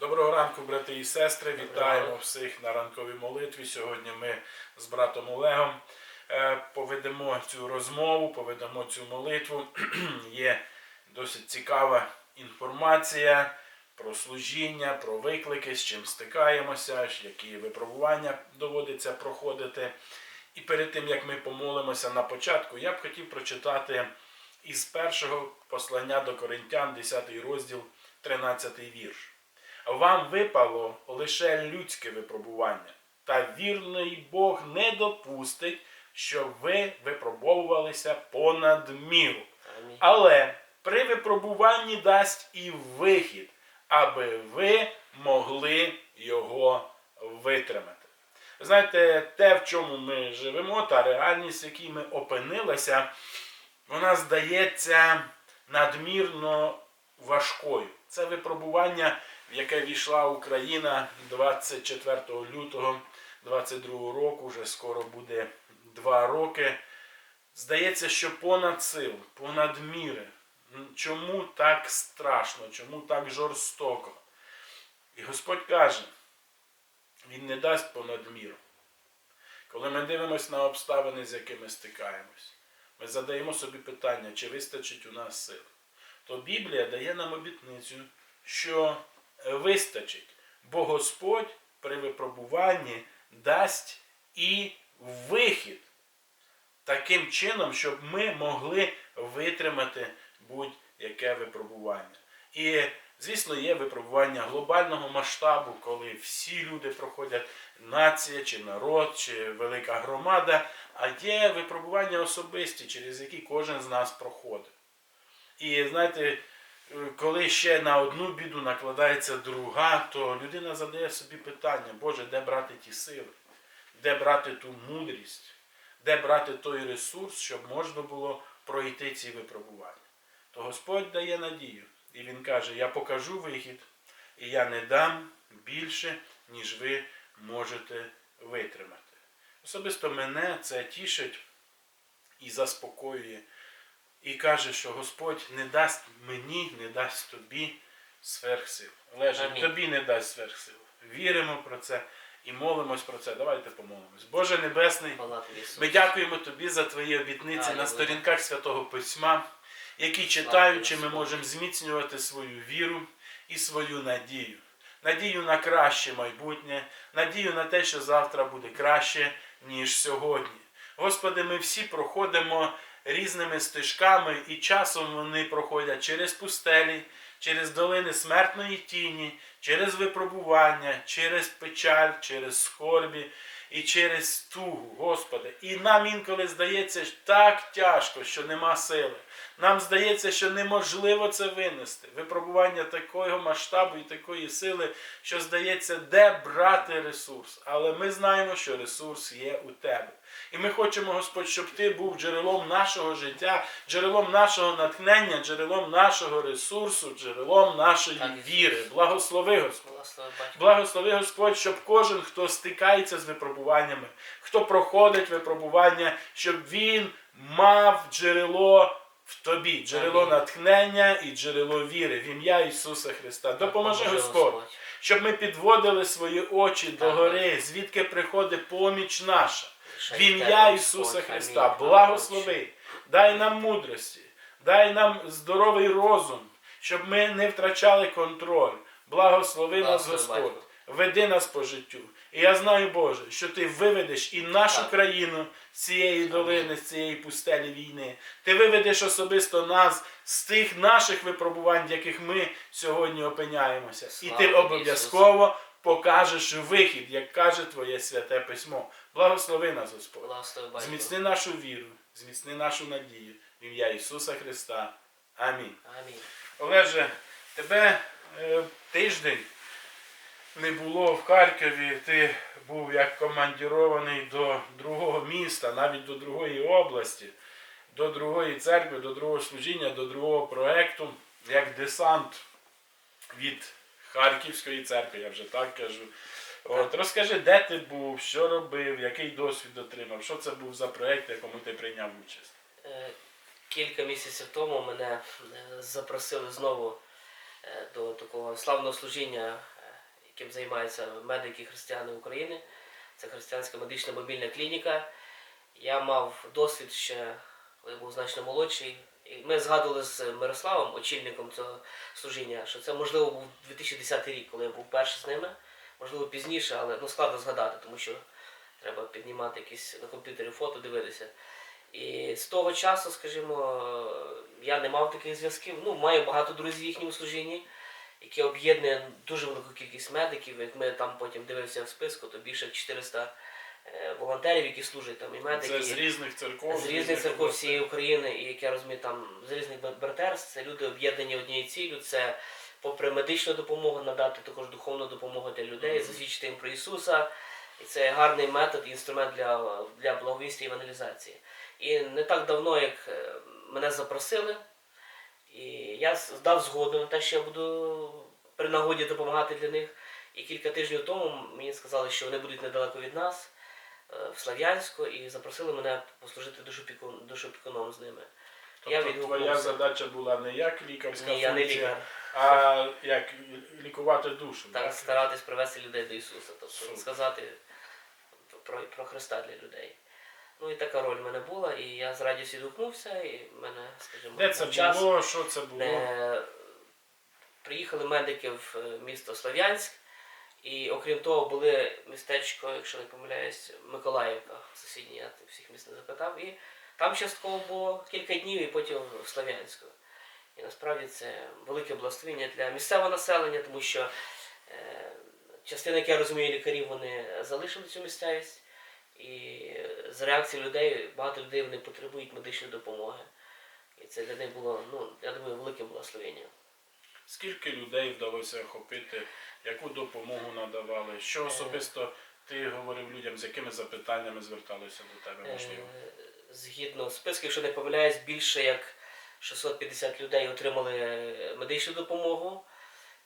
Доброго ранку, брати і сестри. Вітаємо всіх на ранковій молитві. Сьогодні ми з братом Олегом е, поведемо цю розмову, поведемо цю молитву. Є досить цікава інформація про служіння, про виклики, з чим стикаємося, які випробування доводиться проходити. І перед тим як ми помолимося на початку, я б хотів прочитати із першого послання до Коринтян, 10 розділ, 13 вірш. Вам випало лише людське випробування, та вірний Бог не допустить, щоб ви випробовувалися понад міру. Амінь. Але при випробуванні дасть і вихід, аби ви могли його витримати. Знаєте, те, в чому ми живемо, та реальність, в якій ми опинилися, вона здається надмірно важкою. Це випробування, в яке війшла Україна 24 лютого 22 року, вже скоро буде два роки. Здається, що понад сил, понад міри. Чому так страшно, чому так жорстоко? І Господь каже, Він не дасть понад міру. Коли ми дивимося на обставини, з якими стикаємось, ми задаємо собі питання, чи вистачить у нас сил. То Біблія дає нам обітницю, що вистачить, бо Господь при випробуванні дасть і вихід таким чином, щоб ми могли витримати будь-яке випробування. І, звісно, є випробування глобального масштабу, коли всі люди проходять нація, чи народ, чи велика громада, а є випробування особисті, через які кожен з нас проходить. І знаєте, коли ще на одну біду накладається друга, то людина задає собі питання, Боже, де брати ті сили, де брати ту мудрість, де брати той ресурс, щоб можна було пройти ці випробування. То Господь дає надію. І Він каже, я покажу вихід, і я не дам більше, ніж ви можете витримати. Особисто мене це тішить і заспокоює, і каже, що Господь не дасть мені, не дасть тобі сверхсил. Амінь. тобі не дасть сверхсил. Віримо про це і молимось про це. Давайте помолимось. Боже Небесний, ми дякуємо тобі за твої обітниці на сторінках Святого Письма, які читаючи, ми можемо зміцнювати свою віру і свою надію. Надію на краще майбутнє, надію на те, що завтра буде краще, ніж сьогодні. Господи, ми всі проходимо різними стежками, і часом вони проходять через пустелі, через долини смертної тіні, через випробування, через печаль, через скорбі і через тугу, Господи. І нам інколи здається так тяжко, що нема сили. Нам здається, що неможливо це винести. Випробування такого масштабу і такої сили, що здається, де брати ресурс. Але ми знаємо, що ресурс є у тебе. І ми хочемо, Господь, щоб Ти був джерелом нашого життя, джерелом нашого натхнення, джерелом нашого ресурсу, джерелом нашої віри. Благослови, Господь. Благослови Господь, щоб кожен, хто стикається з випробуваннями, хто проходить випробування, щоб він мав джерело в тобі, джерело Амінь. натхнення і джерело віри в ім'я Ісуса Христа. Допоможи Господь, щоб ми підводили свої очі до гори, звідки приходить поміч наша. В ім'я Ісуса Христа, благослови, дай нам мудрості, дай нам здоровий розум, щоб ми не втрачали контроль. Благослови нас, Господь, веди нас по життю. І я знаю, Боже, що Ти виведеш і нашу Так. країну з цієї долини, з цієї пустелі війни. Ти виведеш особисто нас з тих наших випробувань, в яких ми сьогодні опиняємося. І ти обов'язково покажеш вихід, як каже Твоє святе письмо. Благослови нас, Господь. Благослови, Зміцни нашу віру, зміцни нашу надію в ім'я Ісуса Христа. Амінь. Амінь. Олеже, тебе е, тиждень не було в Харкові, ти був як командірований до другого міста, навіть до другої області, до другої церкви, до другого служіння, до другого проекту, як десант від Харківської церкви, я вже так кажу. От, розкажи, де ти був, що робив, який досвід отримав, що це був за проект, в якому ти прийняв участь. Е, Кілька місяців тому мене е, запросили знову е, до такого славного служіння яким займаються медики християни України. Це християнська медична мобільна клініка. Я мав досвід ще, коли був значно молодший. І ми згадували з Мирославом, очільником цього служіння, що це можливо був 2010 рік, коли я був перший з ними. Можливо, пізніше, але ну, складно згадати, тому що треба піднімати якісь на комп'ютері фото, дивитися. І з того часу, скажімо, я не мав таких зв'язків. Ну, маю багато друзів в їхньому служінні, яке об'єднує дуже велику кількість медиків. Як ми там потім дивився в списку, то більше як 400 е, волонтерів, які служать там і медики. Це з різних церков. З різних церков всієї України, і як я розумію, там з різних братерств, це люди об'єднані однією ціллю. Це попри медичну допомогу надати також духовну допомогу для людей, засвідчити їм про Ісуса. І це гарний метод і інструмент для, для благовістя і евангелізації. І не так давно, як е, мене запросили, і я дав згоду на те, що я буду при нагоді допомагати для них. І кілька тижнів тому мені сказали, що вони будуть недалеко від нас, е, в Слав'янську, і запросили мене послужити душопіку- душопікуном з ними. Я Тобто твоя відгукнувся. задача була не як лікарська Ні, я не функція, лікар. а як лікувати душу. Так, старатись привести людей до Ісуса, тобто Супер. сказати про, про Христа для людей. Ну і така роль в мене була, і я з радістю відгукнувся, і в мене, скажімо, Де це був час. було, що це було? Е, Приїхали медики в е, місто Слов'янськ, і окрім того, були містечко, якщо не помиляюсь, Миколаївка, сусіднє, я всіх міст не запитав. І там частково було кілька днів, і потім в Слов'янську. І насправді це велике благословення для місцевого населення, тому що е, частина, як я розумію, лікарів вони залишили цю місцевість. І з реакції людей, багато людей вони потребують медичної допомоги. І це для них було, ну, я думаю, великим благословенням. Скільки людей вдалося охопити, яку допомогу надавали? Що Е. особисто ти говорив людям, з якими запитаннями зверталися до тебе, можливо? Згідно списку, якщо не помиляюсь, більше як 650 людей отримали медичну допомогу.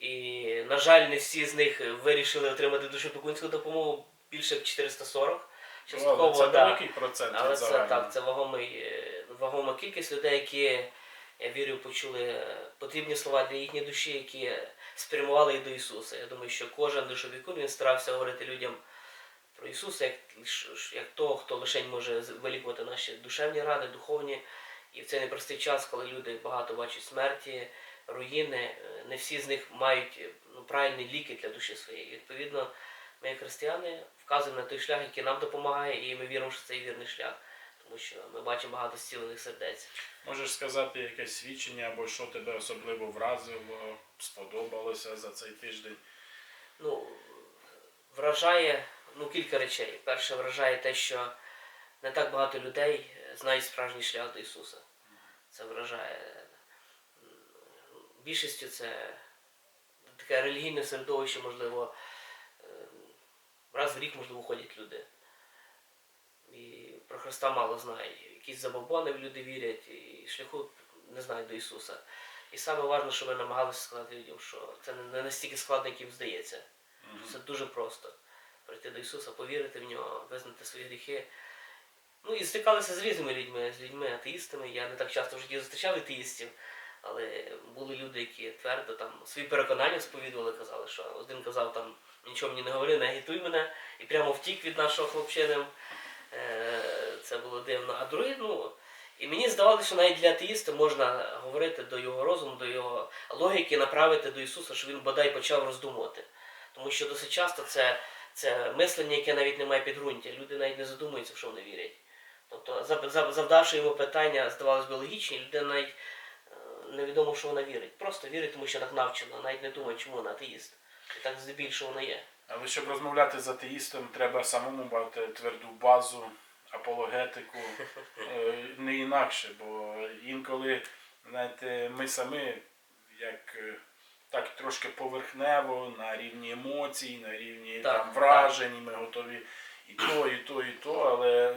І, на жаль, не всі з них вирішили отримати душопікунську допомогу, більше як 440. Але це да. великий процент Але це так, це вагомий, вагома кількість людей, які, я вірю, почули потрібні слова для їхньої душі, які спрямували їх до Ісуса. Я думаю, що кожен душовікун він старався говорити людям про Ісуса, як, як того, хто лише може вилікувати наші душевні рани, духовні. І в цей непростий час, коли люди багато бачать смерті, руїни, е, не всі з них мають е, ну, правильні ліки для душі своєї. І, Відповідно, ми, як християни, вказуємо на той шлях, який нам допомагає, і ми віримо, що це вірний шлях. Тому що ми бачимо багато зцілених сердець. Можеш сказати якесь свідчення або що тебе особливо вразило, сподобалося за цей тиждень? Ну, вражає ну, кілька речей. Перше вражає те, що не так багато людей знають справжній шлях до Ісуса. Це вражає. Більшістю це таке релігійне середовище, можливо, раз в рік, можливо, ходять люди. І про Христа мало знають. Якісь забобони в люди вірять, і шляху не знають до Ісуса. І саме важливо, що ми намагалися сказати людям, що це не настільки складно, як їм здається. Це дуже просто. Прийти до Ісуса, повірити в нього, визнати свої гріхи. Ну і стикалися з різними людьми, з людьми атеїстами. Я не так часто в житті зустрічав атеїстів, але були люди, які твердо там свої переконання сповідували, казали, що один казав там нічого мені не говори, не агітуй мене, і прямо втік від нашого хлопчини. Е, Це було дивно. А другий, ну. І мені здавалося, що навіть для атеїста можна говорити до його розуму, до його логіки, направити до Ісуса, щоб він бодай почав роздумувати. Тому що досить часто це, це мислення, яке навіть не має підґрунтя. Люди навіть не задумуються, в що вони вірять. Тобто, зав- зав- завдавши йому питання, здавалось би, логічні, людина навіть е, невідомо, що вона вірить. Просто вірить, тому що так навчено, навіть не думає, чому вона атеїст. І так здебільшого вона є. Але щоб розмовляти з атеїстом, треба самому мати тверду базу, апологетику, е, не інакше, бо інколи, знаєте, ми самі як е, так трошки поверхнево, на рівні емоцій, на рівні Так, там, вражень, і ми готові і то, і то, і то, але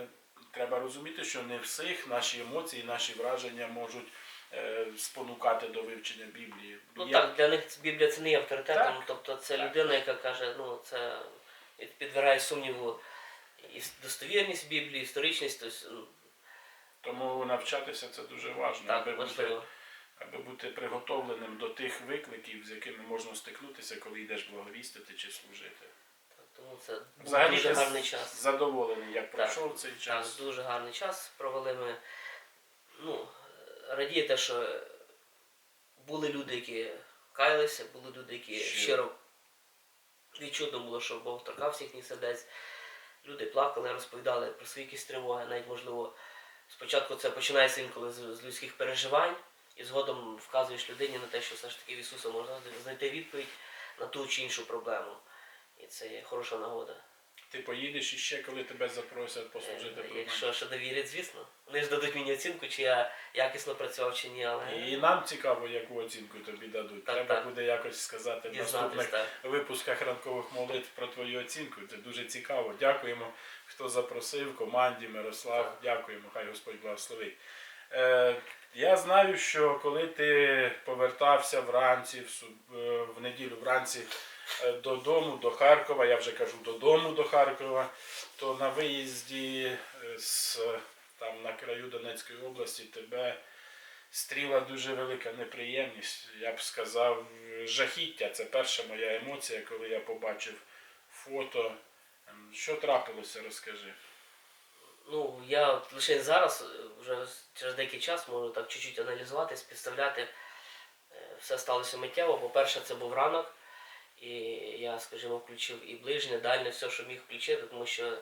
треба розуміти, що не всіх наші емоції, наші враження можуть е, спонукати до вивчення Біблії. Ну Є- так, для них Біблія це не є авторитетом, Так. тобто це Так. людина, яка каже, ну це підвергає сумніву і достовірність Біблії, історичність, тобто, ну, Тому навчатися це дуже важливо, так, аби бути. Аби бути приготовленим до тих викликів, з якими можна стикнутися, коли йдеш благовістити чи служити. Тому це був Взагалі дуже гарний час. задоволений, як пройшов цей Так, час. дуже гарний час провели ми. Ну, радіє те, що були люди, які каялися, були люди, які Щиро. щиро відчутно було, що Бог торкався їхніх сердець. Люди плакали, розповідали про свої якісь тривоги, навіть можливо. Спочатку це починається інколи з, з людських переживань, і згодом вказуєш людині на те, що все ж таки в Ісуса можна знайти відповідь на ту чи іншу проблему. І це є хороша нагода. Ти поїдеш іще, коли тебе запросять послужити Е, про Якщо ще довірять, звісно. Вони ж дадуть мені оцінку, чи я якісно працював, чи ні, але І нам цікаво, яку оцінку тобі дадуть. Так, Треба так. буде якось сказати в наступних так. випусках ранкових молитв про твою оцінку. Це дуже цікаво. Дякуємо, хто запросив, команді, Мирослав. Так. Дякуємо, хай Господь благословить. Е, я знаю, що коли ти повертався вранці, в, е, неділю вранці е, додому, до Харкова, я вже кажу додому до Харкова, то на виїзді з там на краю Донецької області тебе стріла дуже велика неприємність. Я б сказав, жахіття. Це перша моя емоція, коли я побачив фото. Ем, Що трапилося, розкажи. Ну, я лише зараз, е, вже через деякий час можу так чуть-чуть аналізувати, співставляти. Е, Все сталося миттєво. По-перше, це був ранок, і я, скажімо, включив і ближнє, дальнє, все, що міг включити, тому що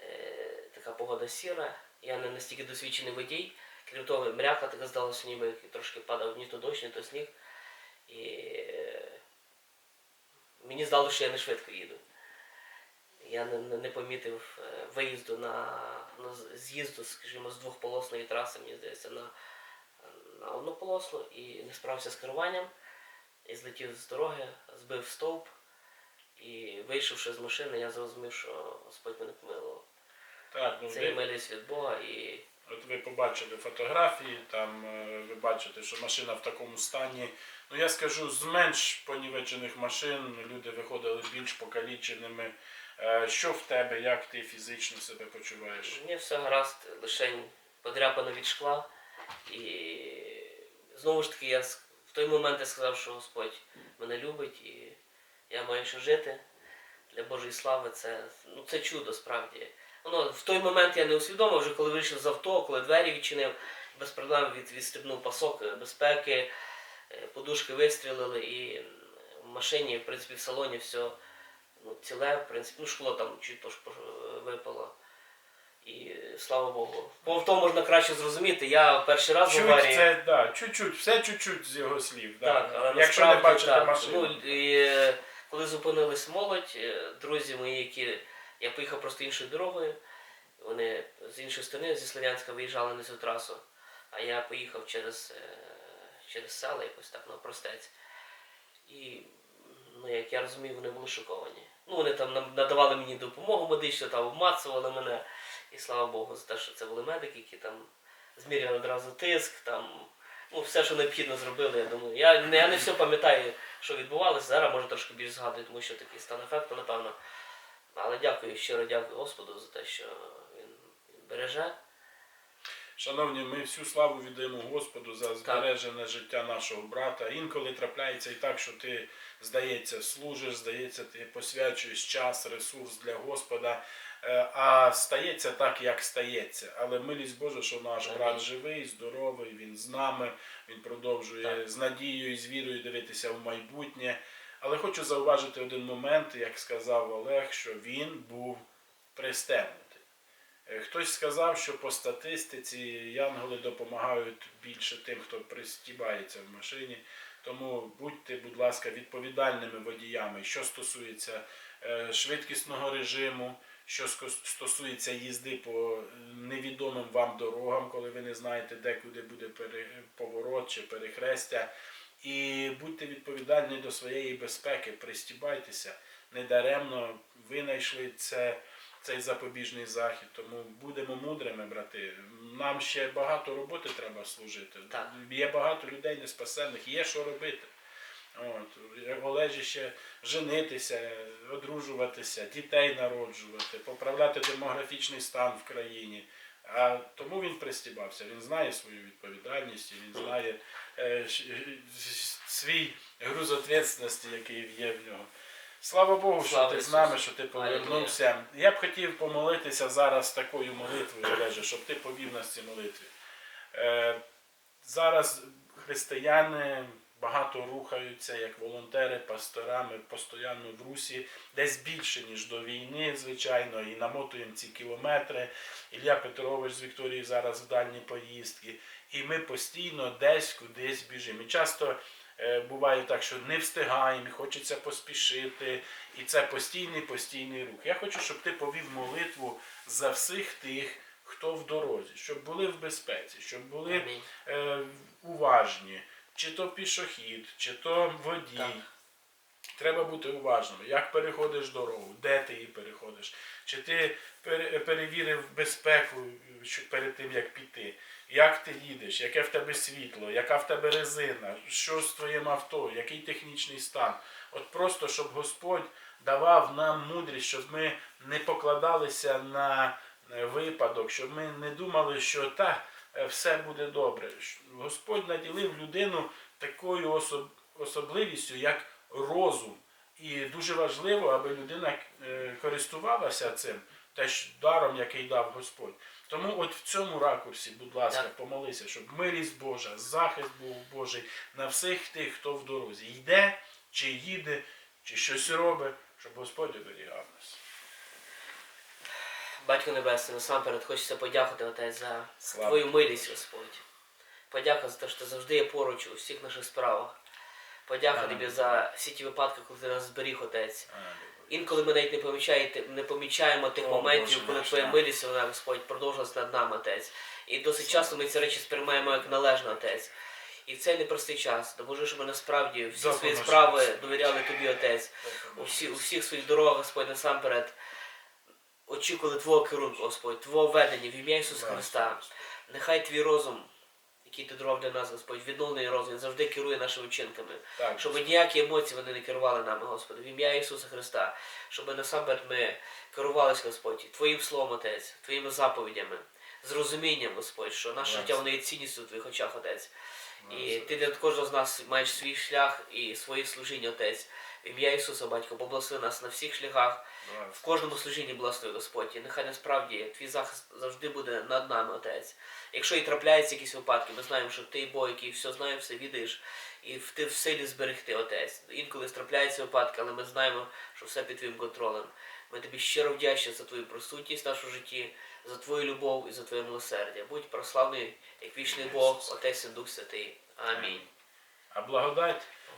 е, така погода сіра. Я не настільки досвідчений водій. Крім того, мряка така здалося, ніби трошки падав ні то дощ, ні то сніг. І е, мені здалося, що я не швидко їду. Я не, не, помітив е, виїзду на, з'їзду, скажімо, з двохполосної траси, мені здається, на, на однополосну і не справився з керуванням. І злетів з дороги, збив стовп. І вийшовши з машини, я зрозумів, що Господь мене помилував. Так, ну, Це ви, милість від Бога і от ви побачили фотографії, там е, ви бачите, що машина в такому стані. Ну я скажу, з менш понівечених машин люди виходили більш покаліченими. Е, Що в тебе, як ти фізично себе почуваєш? Мені все гаразд, лише подряпано від шкла. І знову ж таки, я в той момент я сказав, що Господь мене любить і я маю що жити для Божої слави. Це, ну, це чудо справді. Воно, в той момент я не усвідомив, вже коли вийшов з авто, коли двері відчинив, без проблем від, відстрибнув пасок безпеки, е, подушки вистрілили і в машині, в принципі, в салоні все ну, ціле, в принципі, ну, шкло там чуть пош- випало. І е, слава Богу. По авто можна краще зрозуміти. Я перший раз в аварії. це, да, чуть-чуть, все чуть-чуть з його слів. Да. Так, але Якщо не бачите так. машину. Ну, і, е, коли зупинились молодь, е, друзі мої, які я поїхав просто іншою дорогою. Вони з іншої сторони, зі Слов'янська виїжджали на цю трасу, а я поїхав через, е, через села якось так на простець. І, ну, як я розумію, вони були шоковані. Ну, вони там надавали мені допомогу медичну, там обмацували мене. І слава Богу, за те, що це були медики, які там зміряли одразу тиск, там, ну, все, що необхідно зробили, я думаю. Я, я не все пам'ятаю, що відбувалося. Зараз може трошки більш згадую, тому що такий стан ефекту, напевно. Але дякую, щиро дякую Господу за те, що він береже. Шановні, ми всю славу віддаємо Господу за збережене життя нашого брата. Інколи трапляється і так, що ти, здається, служиш, здається, ти посвячуєш час, ресурс для Господа. Е, А стається так, як стається. Але милість Божа, що наш брат живий, здоровий, він з нами, він продовжує Так. з надією і з вірою дивитися в майбутнє. Але хочу зауважити один момент, як сказав Олег, що він був пристебнутий. Е, Хтось сказав, що по статистиці янголи допомагають більше тим, хто пристібається в машині. Тому будьте, будь ласка, відповідальними водіями, що стосується е, швидкісного режиму, що стосується їзди по е, невідомим вам дорогам, коли ви не знаєте, де куди буде поворот чи перехрестя. І будьте відповідальні до своєї безпеки, пристібайтеся. Недаремно винайшли це, цей запобіжний захід. Тому будемо мудрими, брати. Нам ще багато роботи треба служити. Так. Є багато людей неспасенних, є що робити. От, Олежі ще женитися, одружуватися, дітей народжувати, поправляти демографічний стан в країні. А тому він пристібався. Він знає свою відповідальність, він знає е, свій груз відповідальності, який є в нього. Слава Богу, що Слава ти з нами, що ти повернувся. Я б хотів помолитися зараз такою молитвою, Олеже, щоб ти повів нас в цій молитві. Е, зараз християни багато рухаються як волонтери, пасторами постійно в русі, десь більше, ніж до війни, звичайно, і намотуємо ці кілометри. Ілля Петрович з Вікторією зараз в дальні поїздки. І ми постійно десь кудись біжимо. І часто буває так, що не встигаємо, хочеться поспішити. І це постійний постійний рух. Я хочу, щоб ти повів молитву за всіх тих, хто в дорозі, щоб були в безпеці, щоб були е, уважні, чи то пішохід, чи то водій. Так. Треба бути уважним, як переходиш дорогу, де ти її переходиш, чи ти перевірив безпеку перед тим, як піти, як ти їдеш, яке в тебе світло, яка в тебе резина, що з твоїм авто, який технічний стан. От просто, щоб Господь давав нам мудрість, щоб ми не покладалися на е, випадок, щоб ми не думали, що та е, все буде добре. Господь наділив людину такою особ- особливістю, як розум. І дуже важливо, аби людина е, користувалася цим теж даром, який дав Господь. Тому от в цьому ракурсі, будь ласка, Так. помолися, щоб милість Божа, захист був Божий на всіх тих, хто в дорозі йде, чи їде, чи щось робить, щоб Господь оберігав нас. Батько Небесний, насамперед хочеться подякувати Отець за Слава Твою милість, Господь. Подяка за те, що ти завжди є поруч у всіх наших справах. Подяка Амінь. тобі за всі ті випадки, коли ти нас зберіг, Отець. Амінь. Інколи ми навіть не помічаєте, не помічаємо тих О, моментів, Боже коли наш, Твоя милість, вона, Господь, продовжилась над нами, Отець. І досить часто ми ці речі сприймаємо як належно, Отець. І в цей непростий час, допоможи, щоб ми насправді всі Дякую, свої наш справи довіряли Тобі, Отець. У, всі, у всіх своїх дорогах, Господь, насамперед, очікували Твого керунку, Господь, Твого ведення в ім'я Ісуса Христа. Нехай твій розум, який ти дарував для нас, Господь, відновлений розум, завжди керує нашими вчинками. Так, Щоб ніякі емоції вони не керували нами, Господи, в ім'я Ісуса Христа. Щоб насамперед ми керувалися, Господь, Твоїм словом, Отець, Твоїми заповідями, з розумінням, Господь, що наше життя воно є цінністю в Твоїх очах, Отець. І ти для кожного з нас маєш свій шлях і своє служіння, Отець. Ім'я Ісуса, Батько, поблагослови нас на всіх шляхах, в кожному служінні благослови Господь. І нехай насправді твій захист завжди буде над нами, Отець. Якщо і трапляються якісь випадки, ми знаємо, що ти Бог, який все знає, все відаєш, і ти в силі зберегти, Отець. Інколи трапляються випадки, але ми знаємо, що все під твоїм контролем. Ми тобі щиро вдячні за твою присутність в нашому житті, за твою любов і за твоє милосердя. Будь прославний, як вічний Бог, Отець і Дух Святий. Амінь. А благодать